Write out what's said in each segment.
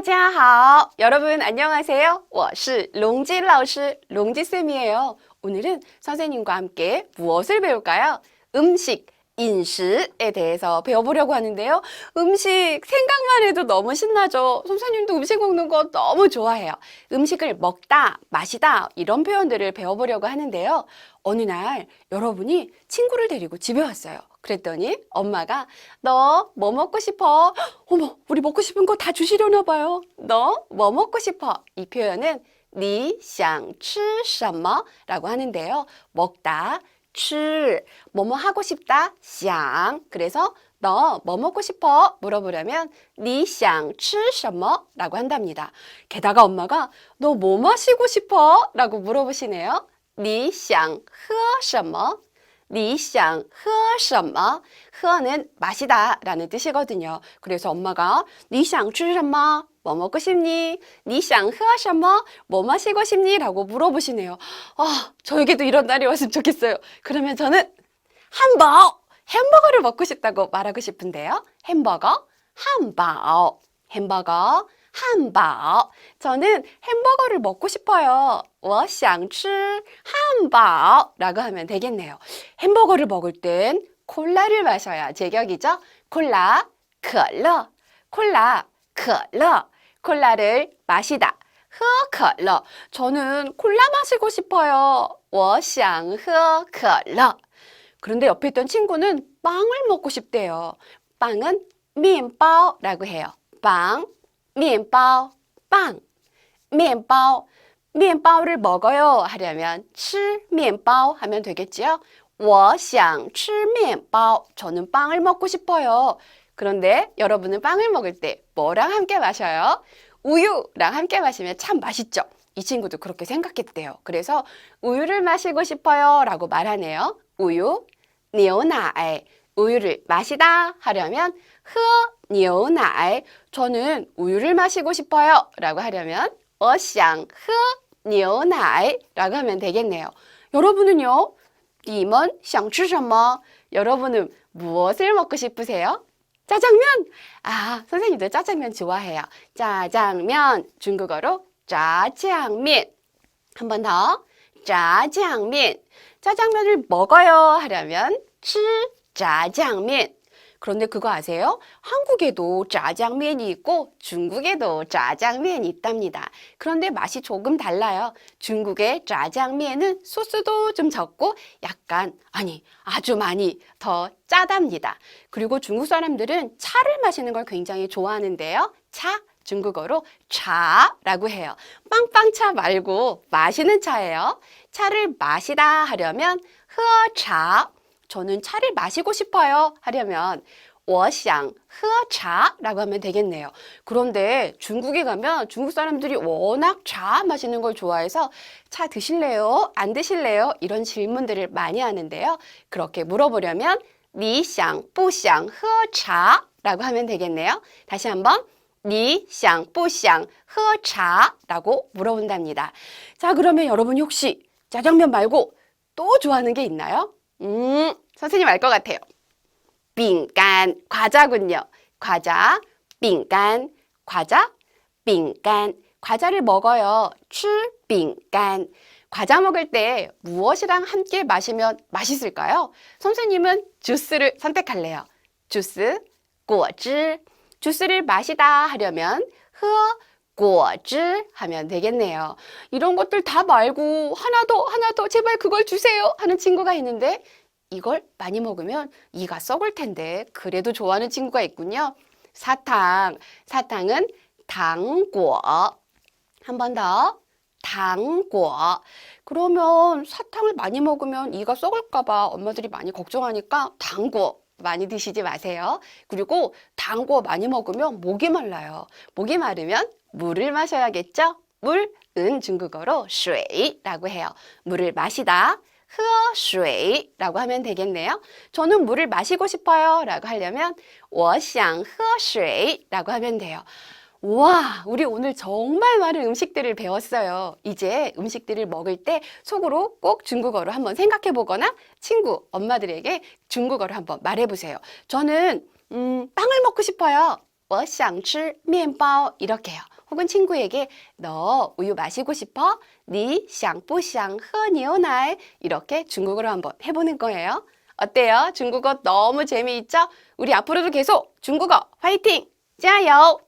大家好. 여러분 안녕하세요. 我是 롱지 老师, 롱지 쌤이에요. 오늘은 선생님과 함께 무엇을 배울까요? 음식, 인식에 대해서 배워보려고 하는데요. 음식 생각만 해도 너무 신나죠. 선생님도 음식 먹는 거 너무 좋아해요. 음식을 먹다, 마시다 이런 표현들을 배워보려고 하는데요. 어느 날 여러분이 친구를 데리고 집에 왔어요. 그랬더니 엄마가 너 뭐 먹고 싶어? 어머, 우리 먹고 싶은 거 다 주시려나 봐요. 너 뭐 먹고 싶어? 이 표현은 你想吃什么? 라고 하는데요. 먹다, 吃, 뭐뭐 하고 싶다, 想. 그래서 너 뭐 먹고 싶어? 물어보려면 你想吃什么? 라고 한답니다. 게다가 엄마가 너 뭐 마시고 싶어? 라고 물어보시네요. 你想喝什么? 리샹 허셔머 허는 맛이다 라는 뜻이거든요. 그래서 엄마가 리샹 추셔머 뭐 먹고 싶니? 니샹 흐하셔머 뭐 마시고 싶니? 라고 물어보시네요. 아 저에게도 이런 날이 왔으면 좋겠어요. 그러면 저는 한바오 햄버거를 먹고 싶다고 말하고 싶은데요. 햄버거 한바오 햄버거 함바오. 저는 햄버거를 먹고 싶어요. 我想吃汉堡 라고 하면 되겠네요. 햄버거를 먹을 땐 콜라를 마셔야 제격이죠. 콜라, 可乐, 콜라, 可乐. 콜라를 마시다. 喝可乐. 저는 콜라 마시고 싶어요. 我想喝可乐. 그런데 옆에 있던 친구는 빵을 먹고 싶대요. 빵은 面包라고 해요. 빵, 面包, 빵, 面包. 面包를 먹어요 하려면 吃面包 하면 되겠지요. 我想吃面包. 저는 빵을 먹고 싶어요. 그런데 여러분은 빵을 먹을 때 뭐랑 함께 마셔요? 우유랑 함께 마시면 참 맛있죠. 이 친구도 그렇게 생각했대요. 그래서 우유를 마시고 싶어요 라고 말하네요. 우유, 牛奶. 우유를 마시다 하려면 喝 牛奶. 저는 우유를 마시고 싶어요 라고 하려면 我想喝牛奶 라고 하면 되겠네요. 여러분은요? 你们想吃什么? 여러분은 무엇을 먹고 싶으세요? 짜장면? 아, 선생님도 짜장면 좋아해요. 짜장면, 중국어로 짜장면. 한 번 더. 짜장면. 짜장면을 먹어요 하려면 吃 짜장면. 그런데 그거 아세요? 한국에도 짜장면이 있고 중국에도 짜장면이 있답니다. 그런데 맛이 조금 달라요. 중국의 짜장면은 소스도 좀 적고 약간 아니 아주 많이 더 짜답니다. 그리고 중국 사람들은 차를 마시는 걸 굉장히 좋아하는데요. 차 중국어로 차라고 해요. 빵빵차 말고 마시는 차예요. 차를 마시다 하려면 喝茶 저는 차를 마시고 싶어요 하려면 我想喝茶 라고 하면 되겠네요. 그런데 중국에 가면 중국 사람들이 워낙 차 마시는 걸 좋아해서 차 드실래요? 안 드실래요? 이런 질문들을 많이 하는데요. 그렇게 물어보려면 你想不想喝茶 라고 하면 되겠네요. 다시 한번 你想不想喝茶 라고 물어본답니다. 자, 그러면 여러분이 혹시 짜장면 말고 또 좋아하는 게 있나요? 음, 선생님 알 것 같아요. 빙간, 과자군요. 과자, 빙간, 과자, 빙간. 과자를 먹어요. 출빙간. 과자 먹을 때 무엇이랑 함께 마시면 맛있을까요? 선생님은 주스를 선택할래요. 주스, 꼬즈. 주스를 마시다 하려면 흐어 果汁 하면 되겠네요. 이런 것들 다 말고 하나 더 하나 더 제발 그걸 주세요 하는 친구가 있는데 이걸 많이 먹으면 이가 썩을 텐데 그래도 좋아하는 친구가 있군요. 사탕. 사탕은 당고. 한 번 더. 당고. 그러면 사탕을 많이 먹으면 이가 썩을까 봐 엄마들이 많이 걱정하니까 당고 많이 드시지 마세요. 그리고 당고 많이 먹으면 목이 말라요. 목이 마르면 물을 마셔야겠죠? 물은 중국어로 水라고 해요. 물을 마시다. 喝水라고 하면 되겠네요. 저는 물을 마시고 싶어요 라고 하려면 我想喝水 라고 하면 돼요. 와, 우리 오늘 정말 많은 음식들을 배웠어요. 이제 음식들을 먹을 때 속으로 꼭 중국어로 한번 생각해 보거나 친구, 엄마들에게 중국어로 한번 말해 보세요. 저는 음, 빵을 먹고 싶어요. 我想吃面包 이렇게요. 혹은 친구에게 너 우유 마시고 싶어? 니 샹뿌샹 허니오나이 이렇게 중국어로 한번 해보는 거예요. 어때요? 중국어 너무 재미있죠? 우리 앞으로도 계속 중국어 화이팅! 加油!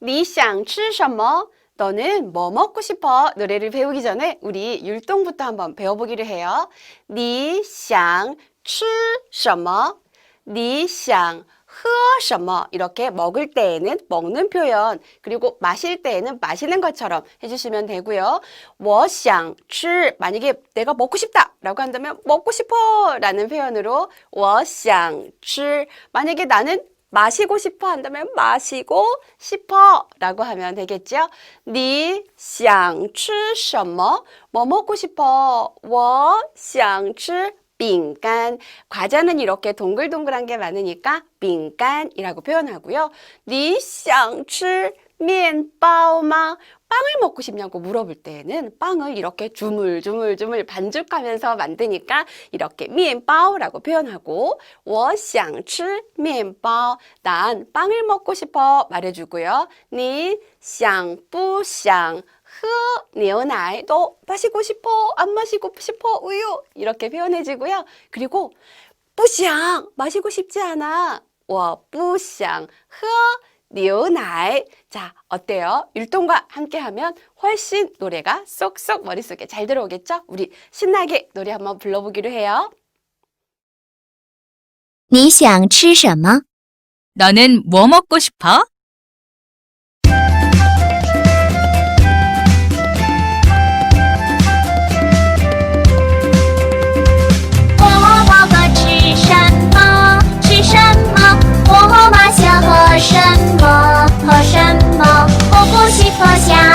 你想吃什么? 너는 뭐 먹고 싶어? 노래를 배우기 전에 우리 율동부터 한번 배워보기로 해요. 你想吃什么?你想喝什么? 이렇게 먹을 때에는 먹는 표현, 그리고 마실 때에는 마시는 것처럼 해주시면 되고요. 我想吃 만약에 내가 먹고 싶다 라고 한다면 먹고 싶어 라는 표현으로 我想吃 만약에 나는 마시고 싶어 한다면 마시고 싶어 라고 하면 되겠죠? 你想吃什么? 뭐 먹고 싶어? 我想吃饼干. 과자는 이렇게 동글동글한 게 많으니까 饼干이라고 표현하고요. 你想吃 面包吗? 빵을 먹고 싶냐고 물어볼 때에는 빵을 이렇게 주물주물주물 반죽하면서 만드니까 이렇게 面包라고 표현하고 我想吃面包. 난 빵을 먹고 싶어 말해주고요. 你想不想喝牛奶? 너 마시고 싶어? 안 마시고 싶어? 우유? 이렇게 표현해주고요. 그리고 不想 마시고 싶지 않아. 我不想喝 牛奶. 자, 어때요? 율동과 함께 하면 훨씬 노래가 쏙쏙 머릿속에 잘 들어오겠죠? 우리 신나게 노래 한번 불러보기로 해요. 你想吃什么？ 너는 뭐 먹고 싶어? し